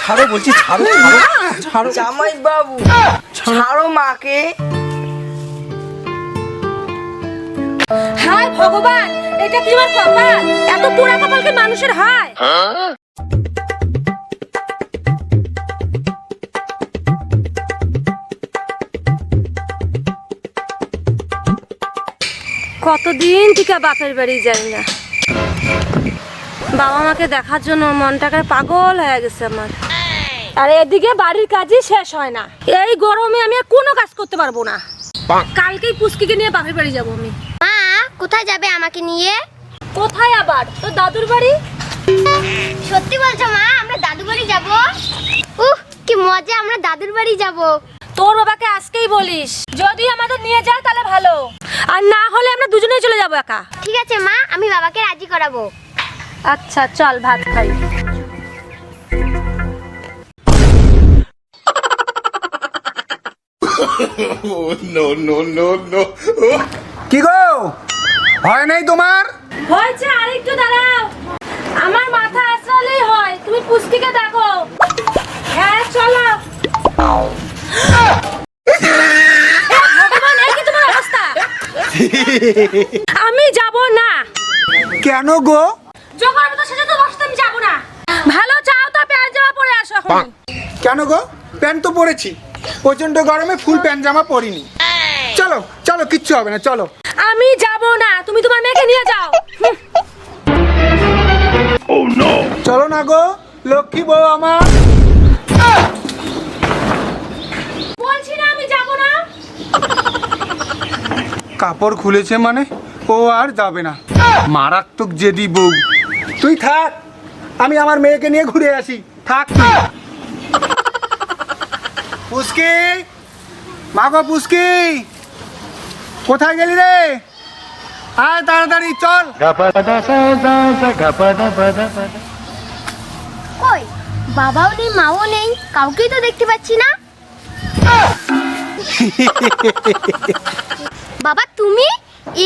ছাড়ো বলছি ছাড়ো ছাড়ো ছাড়ো। জামাই বাবু ছাড়ো। মাকে। হায় ভগবান এটা কি আমার কপাল? এত পোড়া কপালকে মানুষের হয়। কতদিন টিকা বাপের বাড়ি যাই না। বাবা মাকে দেখার জন্য মনটাকে পাগল হয়ে গেছে আমার। আর এদিকে বাড়ির কাজই শেষ হয় না। এই গরমে আমি আর কোনো কাজ করতে পারব না। কালকেই পুষ্কিকে নিয়ে বাপের বাড়ি যাব আমি। মা কোথায় যাবে আমাকে নিয়ে? কোথায় আবার? তোর দাদুর বাড়ি? সত্যি বলছো মা আমরা দাদু বাড়ি যাব? উহ কি মজা আমরা দাদুর বাড়ি যাব। তোর বাবাকে আজকেই বলিস। যদি আমাদের নিয়ে যায় তাহলে ভালো। আর না হলে আমরা দুজনেই চলে যাব একা। ঠিক আছে মা আমি বাবাকে রাজি করাবো। আচ্ছা চল ভাত খাই। কি গো? হয় নাই তোমার? হয়েছে আরেকটু দাঁড়াও। আমার মাথা আসলেই হয় তুমি পুষ্টিকে দেখো। হ্যাঁ চলো। ভগবান, এ কি তোমার অবস্থা? আমি যাব না। কেন গো? জোগাড় মতো সেজে তো বসতে আমি যাব না। ভালো চাও তো প্যান্ট জামা পরে আসো এখন। কেন গো? প্যান্ট তো পরেছি। প্রচণ্ড গরমে ফুল প্যান্ট জামা পরিনি। চলো চলো কিচ্ছু হবে না চলো। আমি যাব না তুমি তোমার মেয়েকে নিয়ে যাও। চলো না গো লক্ষ্মী বউ আমার। বলছি না আমি যাব না। কাপড় খুলেছে মানে ও আর যাবে না। মারাত্মক জেদি বউ। তুই থাক আমি আমার মেয়েকে নিয়ে ঘুরে আসি। থাক তুই। পুষ্কি? মা গো পুষ্কি! কোথায় গেলি রে? আয় তাড়াতাড়ি চল। কই? বাবাও নেই মাও নেই কাউকেই তো দেখতে পাচ্ছি না। বাবা তুমি?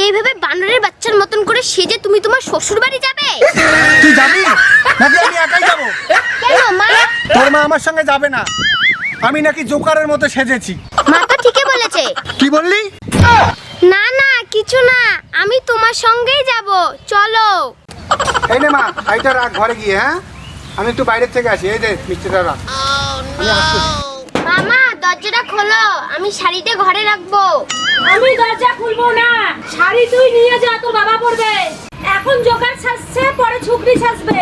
এইভাবে বানরের বাচ্চার মতন করে সেজে তুমি তোমার শ্বশুর বাড়ি যাবে? তুই যাবি? নাকি আমি একাই যাব? কেন মা? তোর মা আমার সঙ্গে যাবে না। আমি নাকি জোকারের মতো সেজেছি। মা তো ঠিকই বলেছে। কি বললি? না না কিছু না। আমি তোমার সঙ্গেই যাব। চলো। এই নে মা এইটা রাখ ঘরে গিয়ে হ্যাঁ? আমি একটু বাইরের থেকে আসি। এই যে মিষ্টিটা রাখ। আমি আসতেছি মামা দরজাটা খোলো। আমি শাড়িতে ঘরে রাখব। আমি দরজা খুলবো না। শাড়ি তুই নিয়ে যা তোর বাবা পরবে এখন জোগাড় ছাড়ছে পরে ছুকরি ছাড়বে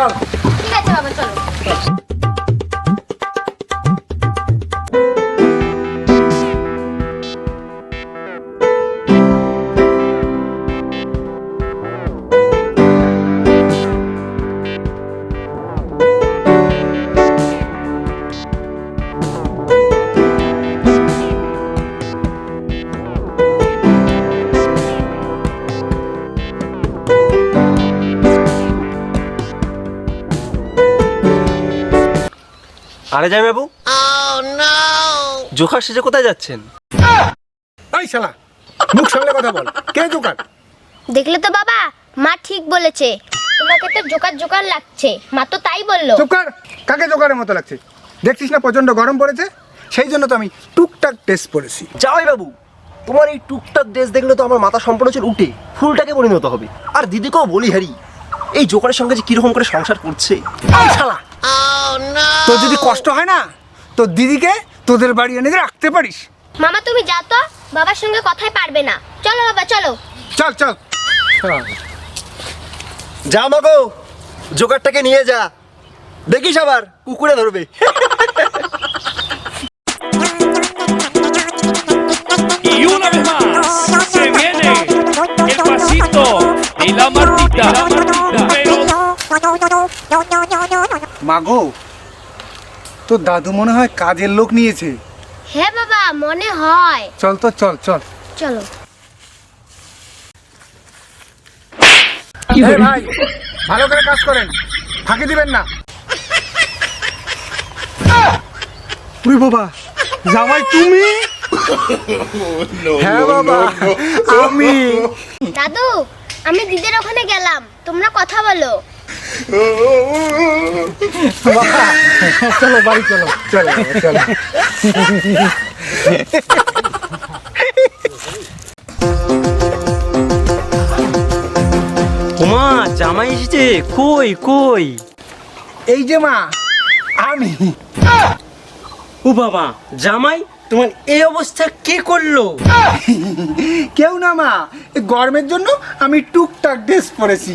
চল ঠিক আরে যাই বাবু। জোখার সেজে কোথায় যাচ্ছেন? এই শালা মুখ সামলে কথা বল। কে জোকার? দেখলে তো বাবা মা ঠিক বলেছে। তোমাকে তো জোকার জোকার লাগছে। মা তো তাই বলল। চুপ কর কাকে জোকারের মতো লাগছে? দেখছিস না প্রচণ্ড গরম পড়েছে? সেই জন্য তো আমি টুকটাক টেস্ট পড়েছি যাই বাবু তোমার এই টুকটাক ড্রেস দেখলে তো আমার মাথা সম্পূর্ণ চুল উঠে ফুলটাকে পরিণত হবে। আর দিদিকেও বলি হ্যারি এই জোকারের সঙ্গে যে কীরকম করে সংসার করছে? শালা তোর যদি কষ্ট হয় না তোর দিদিকে তোদের বাড়ি এনে রাখতে পারিস। মামা তুমি যাও তো বাবার সঙ্গে কথাই পারবে না। চলো বাবা চলো। চল চল। চল। যা মাগো জোকারটাকে নিয়ে যা। দেখিস আবার কুকুরে ধরবে। Y una vez más se viene el pasito y la martita. Pero মাগো তোর দাদু মনে হয় কাজের লোক নিয়েছে। হ্যাঁ বাবা মনে হয়। চল তো চল চল। চলো। এই ভাই ভালো করে কাজ করেন ফাঁকি দিবেন না। উরে বাবা জামাই তুমি? হ্যাঁ বাবা আমি। দাদু আমি দিদির ওখানে গেলাম তোমরা কথা বলো। চলো বাড়ি চলো চলো চলো ওমা জামাই এসেছে কই কই এই যে মা আমি ও বাবা জামাই তোমার এই অবস্থা কে করল? কেউ না মা। এই গরমের জন্য আমি টুকটাক ড্রেস পরেছি।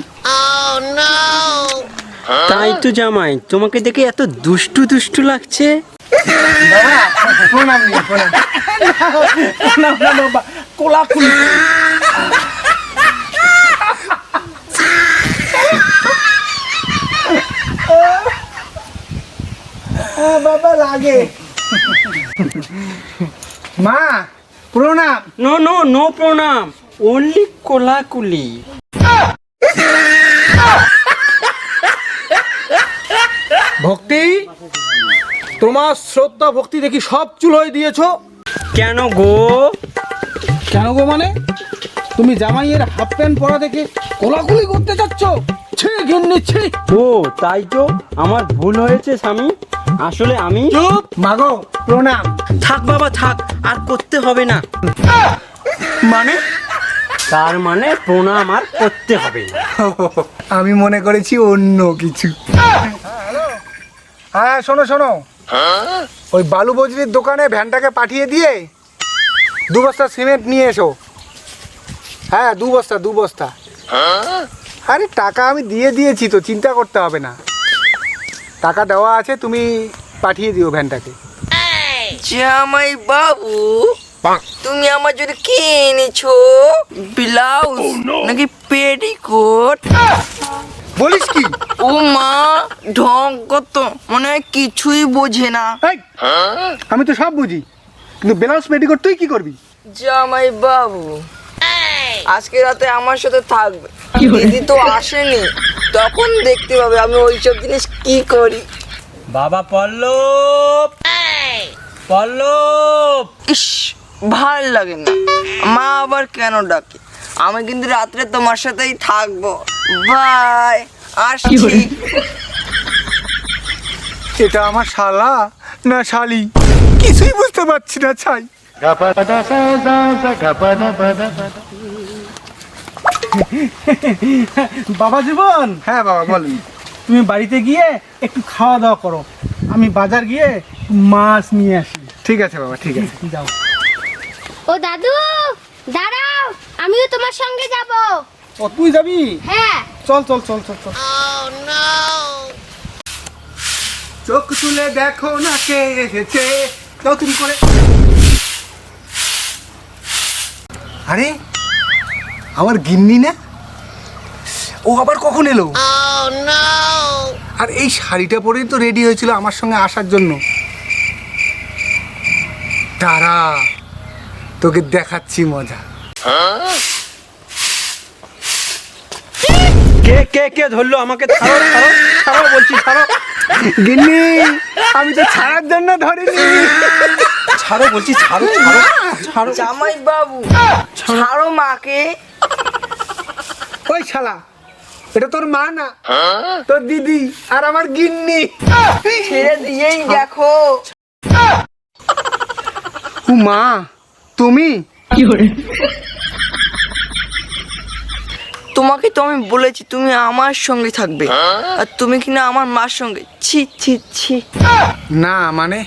তাই তো জামাই তোমাকে দেখে এত দুষ্টু দুষ্টু লাগছে। বাবা প্রণাম নিয়ে প্রণাম। না না কোলাকুলি। বাবা লাগে। মা প্রণাম। নো নো নো প্রণাম। অনলি কোলাকুলি। ভক্তি? তোমার শ্রদ্ধা ভক্তি দেখি সব চুল হয়ে দিয়েছ? কেন গো? কেন গো মানে? তুমি জামাইয়ের হাফ প্যান্ট পরা দেখে কোলাকুলি করতে চাচ্ছ? ছি ঘিন্নি ছি। ও তাই তো? আমার ভুল হয়েছে স্বামী। আসলে আমি চুপ! মাগো প্রণাম। থাক বাবা থাক আর করতে হবে না। মানে? তার মানে প্রণাম আর করতে হবে না। আমি মনে করেছি অন্য কিছু। হ্যাঁ শোনো শোনো। ওই বালু বজরির দোকানে ভ্যানটাকে পাঠিয়ে দিয়ে দু বস্তা সিমেন্ট নিয়ে এসো। হ্যাঁ দু বস্তা দু বস্তা। আরে টাকা আমি দিয়ে দিয়েছি তো চিন্তা করতে হবে না। টাকা দেওয়া আছে তুমি পাঠিয়ে দিও ভ্যানটাকে। জামাই বাবু তুমি আমার জন্য কি এনেছো? ব্লাউজ নাকি পেটিকোট? বলিস কি? ও মা ঢং কত মনে হয় কিছুই বোঝে না। আমি তো সব বুঝি কিন্তু ব্লাউজ পেটিকোট তুই কি করবি? জামাই বাবু আজকে রাতে আমার সাথে থাকবে। দিদি তো আসেনি। তখন দেখতে পাবে আমি ওইসব জিনিস কি করি। বাবা পল্লব! পল্লব! ইস ভালো লাগে না। মা আবার কেন ডাকে? আমি কিন্তু রাত্রে তোমার সাথেই থাকব। বাই আসছি এটা আমার শালা না শালি? কিছুই বুঝতে পারছি না ছাই। বাবা জীবন? হ্যাঁ বাবা বলুন তুমি বাড়িতে গিয়ে একটু খাওয়া দাওয়া করো। আমি বাজার গিয়ে মাছ নিয়ে আসি। ঠিক আছে বাবা ঠিক আছে। যাও। ও দাদু দাঁড়াও আমিও তোমার সঙ্গে যাব। ও তুই যাবি? হ্যাঁ। চল চল চল চল চল। চোখ তুলে দেখো না কে এসেছে। নতুন করে। আরে আমার গিন্নি না? ও আবার কখন এলো? আর এই শাড়িটা পরেই তো রেডি হয়েছিল আমার সঙ্গে আসার জন্য। তারা তোকে দেখাচ্ছি মজা। কে কে কে ধরলো আমাকে? ছাড়ো ছাড়ো ছাড়ো বলছি ছাড়ো। গিন্নি আমি তো ছাড়ার জন্য ধরিনি। ছাড়ো বলছি ছাড়ো ছাড়ো ছাড়ো। জামাই বাবু ছাড়ো মাকে। ওই শালা এটা তোর মা না? তোর দিদি আর আমার গিন্নি। ছেড়ে দিয়েই দেখো। ও মা তুমি? তোমাকে তো আমি বলেছি তুমি আমার সঙ্গে থাকবে। আর তুমি কিনা আমার মার সঙ্গে? ছি ছি ছি। না মানে?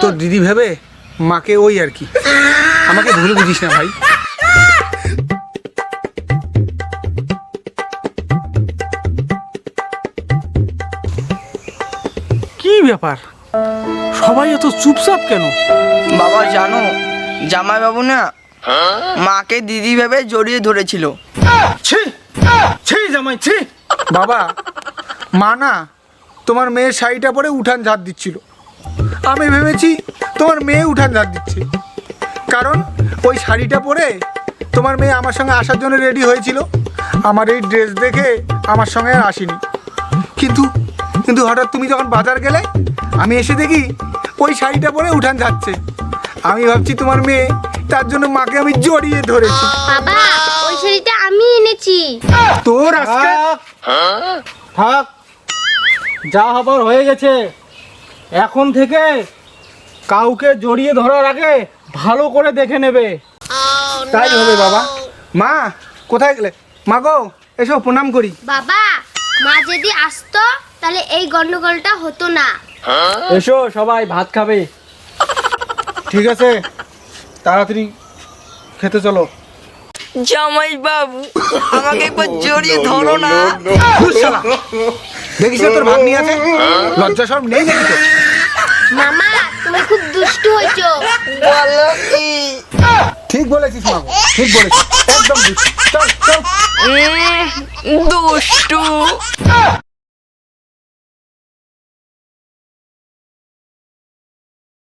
তোর দিদি ভেবে? মাকে ওই আর কি। আমাকে ভুল বুঝিস না ভাই। কি ব্যাপার? সবাই এত চুপচাপ কেন? বাবা জানো জামাই বাবু না মাকে দিদি ভেবে জড়িয়ে ধরেছিল। ছি ছি জামাই ছি। বাবা মা না তোমার মেয়ের শাড়িটা পরে উঠান ঝাড় দিচ্ছিল। আমি ভেবেছি তোমার মেয়ে উঠান ঝাড় দিচ্ছে। কারণ ওই শাড়িটা পরে তোমার মেয়ে আমার সঙ্গে আসার জন্য রেডি হয়েছিল। আমার এই ড্রেস দেখে আমার সঙ্গে আর আসেনি। কিন্তু কিন্তু হঠাৎ তুমি যখন বাজার গেলে আমি এসে দেখি ওই শাড়িটা পরে উঠান যাচ্ছে। আমি ভাবছি তোমার মেয়ে তার জন্য মাকে আমি জড়িয়ে ধরেছি। বাবা ওই শাড়িটা আমি এনেছি। তোর আজকে থাক। যা হবার হয়ে গেছে। এখন থেকে কাউকে জড়িয়ে ধরার আগে ভালো করে দেখে নেবে। তাই হবে বাবা। মা কোথায় গেলে? মা গো এসো প্রণাম করি। বাবা মা যদি আসতো তাহলে এই গন্ডগোলটা হতো না। এসো সবাই ভাত খাবে। ঠিক আছে তাড়াতাড়ি খেতে চলো। জামাই বাবু আমাকে একবার জড়িয়ে ধরো না। দেখিস তোর ভাগ্নি আছে? লজ্জা সব নেই নাকি মামা দুষ্টু হয়েছো। বলো কি? ঠিক বলেছিস মা ঠিক বলেছিস একদম ঠিক। চল চল। উম, দুষ্টু।